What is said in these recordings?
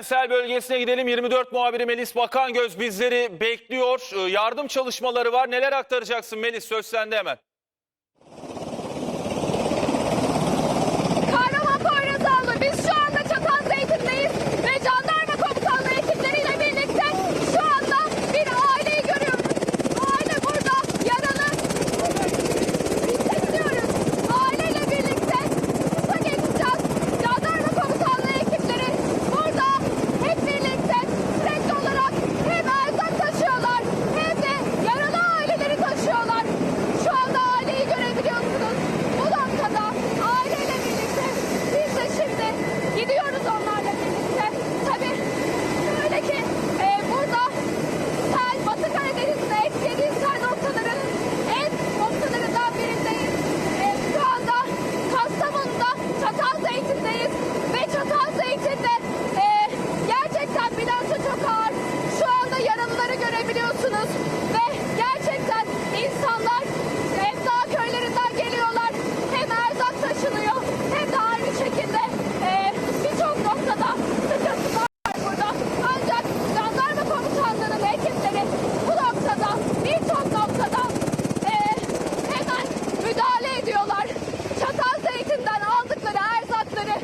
Hemen sel bölgesine gidelim. 24 muhabiri Melis Bakangöz bizleri bekliyor. Ee, Yardım çalışmaları var. Neler aktaracaksın Melis? Söz sende hemen. Kahraman Poyrazoğlu biz şu anda Çatalzeytin'deyiz ve jandarma komutanlığı ekipleriyle birlikte şu anda bir aileyi görüyoruz. Aile burada yaralı. Hissetmiyoruz. Aileyle birlikte usta geçeceğiz. Jandarma komutanlığı ekipleri burada hep birlikte sürekli olarak hem erzak taşıyorlar hem de yaralı aileleri taşıyorlar. Şu anda aileyi görebiliyorsunuz. Bu noktada aileyle birlikte biz de şimdi gidiyoruz onlarla birlikte. Tabii öyle ki e, burada sel Batı Karadeniz'de etkilediği sel noktaların en noktalarından birindeyiz. E, şu anda Kastamonu'da Çatalzeytin'deyiz ve Çatalzeytin'de e, gerçekten bilanço çok ağır. Şu anda yaralıları görebiliyorsunuz ve gerçekten insanlar hem dağ köylerinden geliyorlar hem erzak taşınıyor hem de aynı şekilde e, birçok noktada sıkıntı var burada. Ancak jandarma komutanlığının ekipleri bu noktada birçok noktada e, hemen müdahale ediyorlar. Çatalzeytin'den aldıkları erzakları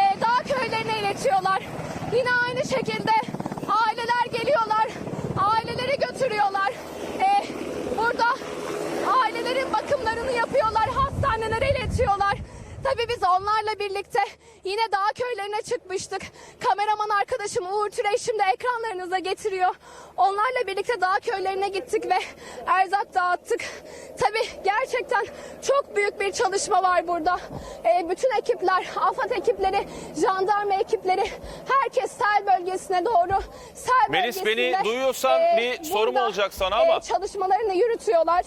e, dağ köylerine iletiyorlar. Yine aynı şekilde aileler geliyorlar. Aileleri götürüyorlar. E, burada ailelerin bakımlarını yapıyorlar. Hastanelere iletiyorlar. Tabii biz onlarla birlikte yine dağ köylerine çıkmıştık. Kameraman arkadaşım Uğur Türey şimdi ekranlarınıza getiriyor. Onlarla birlikte dağ köylerine gittik ve erzak dağıttık. Tabii gerçekten çok büyük bir çalışma var burada. Ee, bütün ekipler, AFAD ekipleri, jandarma ekipleri, herkes sel bölgesine doğru. Sel Melis, beni duyuyorsan bir sorum burada, olacak sana e, ama. çalışmalarını yürütüyorlar.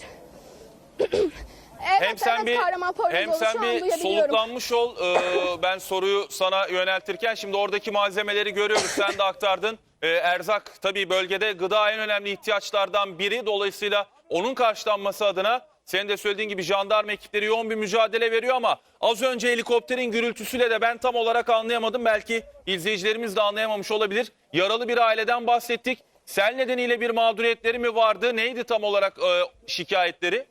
evet, Hem sen evet, bir hem sen bir soluklanmış ol. Ee, ben soruyu sana yöneltirken şimdi oradaki malzemeleri görüyoruz. Sen de aktardın. Ee, erzak tabii bölgede gıda en önemli ihtiyaçlardan biri. Dolayısıyla onun karşılanması adına senin de söylediğin gibi jandarma ekipleri yoğun bir mücadele veriyor ama az önce helikopterin gürültüsüyle de ben tam olarak anlayamadım. Belki izleyicilerimiz de anlayamamış olabilir. Yaralı bir aileden bahsettik. Sel nedeniyle bir mağduriyetleri mi vardı? Neydi tam olarak e, şikayetleri?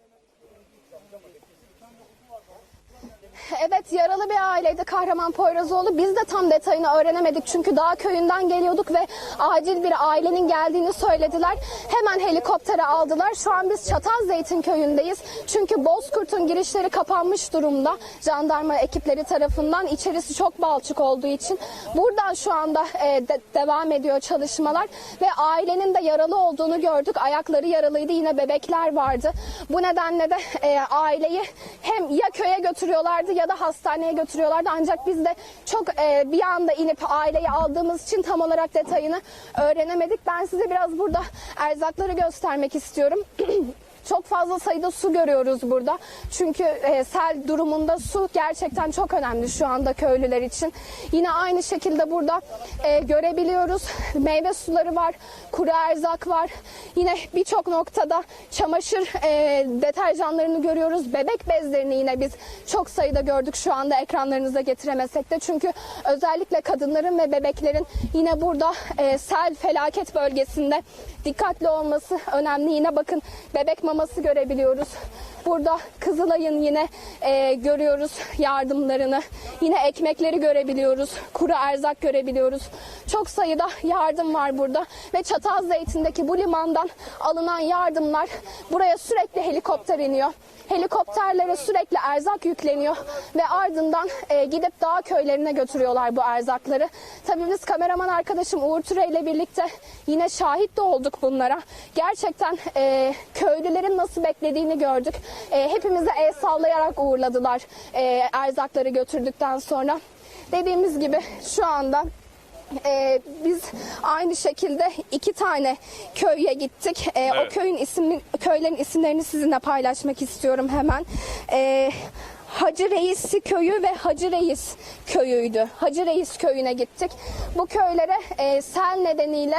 Evet yaralı bir aileydi Kahraman Poyrazoğlu. Biz de tam detayını öğrenemedik çünkü dağ köyünden geliyorduk ve acil bir ailenin geldiğini söylediler. Hemen helikoptere aldılar. Şu an biz Çatalzeytin köyündeyiz. Çünkü Bozkurt'un girişleri kapanmış durumda. Jandarma ekipleri tarafından içerisi çok balçık olduğu için. Buradan şu anda e, de- devam ediyor çalışmalar ve ailenin de yaralı olduğunu gördük. Ayakları yaralıydı. Yine bebekler vardı. Bu nedenle de e, aileyi hem ya köye götürüyorlardı ya da hastaneye götürüyorlardı. Ancak biz de çok e, bir anda inip aileyi aldığımız için tam olarak detayını öğrenemedik. Ben size biraz burada erzakları göstermek istiyorum. Çok fazla sayıda su görüyoruz burada. Çünkü e, sel durumunda su gerçekten çok önemli şu anda köylüler için. Yine aynı şekilde burada e, görebiliyoruz. Meyve suları var, kuru erzak var. Yine birçok noktada çamaşır e, deterjanlarını görüyoruz. Bebek bezlerini yine biz çok sayıda gördük şu anda ekranlarınıza getiremesek de. Çünkü özellikle kadınların ve bebeklerin yine burada e, sel felaket bölgesinde dikkatli olması önemli. Yine bakın bebek maması görebiliyoruz. Burada Kızılay'ın yine e, görüyoruz yardımlarını. Yine ekmekleri görebiliyoruz. Kuru erzak görebiliyoruz. Çok sayıda yardım var burada. Ve Çatalzeytin'deki bu limandan alınan yardımlar buraya sürekli helikopter iniyor. Helikopterlere sürekli erzak yükleniyor ve ardından e, gidip dağ köylerine götürüyorlar bu erzakları. Tabii biz kameraman arkadaşım Uğur Türe ile birlikte yine şahit de olduk bunlara. Gerçekten e, köylülerin nasıl beklediğini gördük. E, hepimize el sallayarak uğurladılar e, erzakları götürdükten sonra. Dediğimiz gibi şu anda ee, biz aynı şekilde iki tane köye gittik. Ee, Evet. O köyün isimli, köylerin isimlerini sizinle paylaşmak istiyorum hemen. Ee, Hacı Reis köyü ve Hacı Reis köyüydü. Hacı Reis köyüne gittik. Bu köylere e, sel nedeniyle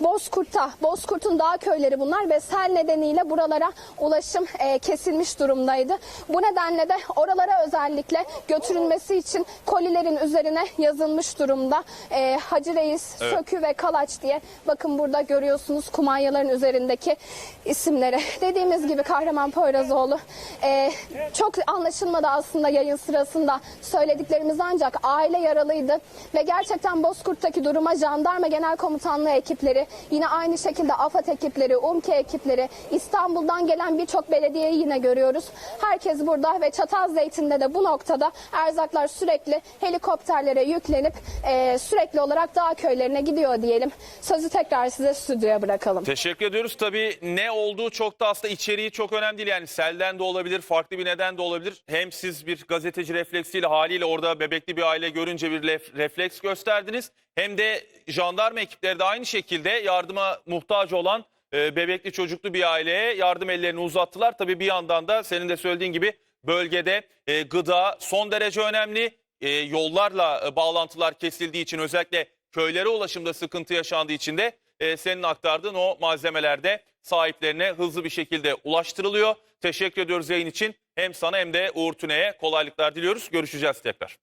Bozkurt'ta, Bozkurt'un dağ köyleri bunlar ve sel nedeniyle buralara ulaşım e, kesilmiş durumdaydı. Bu nedenle de oralara özellikle götürülmesi için kolilerin üzerine yazılmış durumda. E, Hacı Reis, Sökü ve Kalaç diye bakın burada görüyorsunuz kumanyaların üzerindeki isimleri. Dediğimiz gibi Kahraman Poyrazoğlu e, çok anlaşılmadı aslında yayın sırasında söylediklerimiz ancak aile yaralıydı ve gerçekten Bozkurt'taki duruma jandarma genel komutanlığı ekipleri yine aynı şekilde AFAD ekipleri, UMKE ekipleri İstanbul'dan gelen birçok belediyeyi yine görüyoruz. Herkes burada ve Çatalzeytin'de de bu noktada erzaklar sürekli helikopterlere yüklenip e, sürekli olarak dağ köylerine gidiyor diyelim. Sözü tekrar size stüdyoya bırakalım. Teşekkür ediyoruz. Tabii ne olduğu çok da aslında içeriği çok önemli değil. Yani selden de olabilir, farklı bir neden de olabilir. Hem siz bir gazeteci refleksiyle haliyle orada bebekli bir aile görünce bir refleks gösterdiniz. Hem de jandarma ekipleri de aynı şekilde yardıma muhtaç olan e, bebekli çocuklu bir aileye yardım ellerini uzattılar. Tabii bir yandan da senin de söylediğin gibi bölgede e, gıda son derece önemli. E, yollarla e, bağlantılar kesildiği için özellikle köylere ulaşımda sıkıntı yaşandığı için de e, senin aktardığın o malzemeler de sahiplerine hızlı bir şekilde ulaştırılıyor. Teşekkür ediyoruz yayın için. Hem sana hem de Uğur Tüne'ye kolaylıklar diliyoruz. Görüşeceğiz tekrar.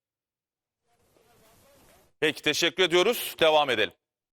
Peki teşekkür ediyoruz. Devam edelim.